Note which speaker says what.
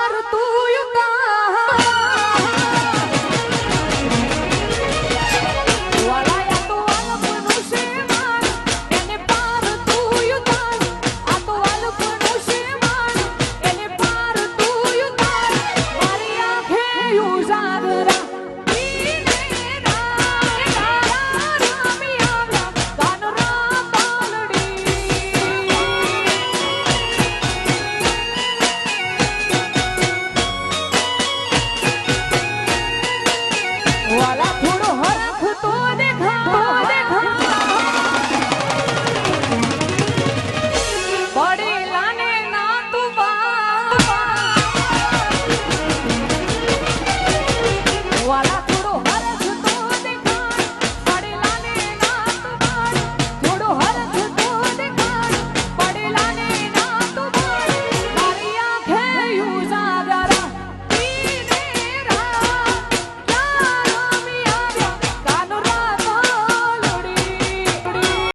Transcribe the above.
Speaker 1: માર તું Quit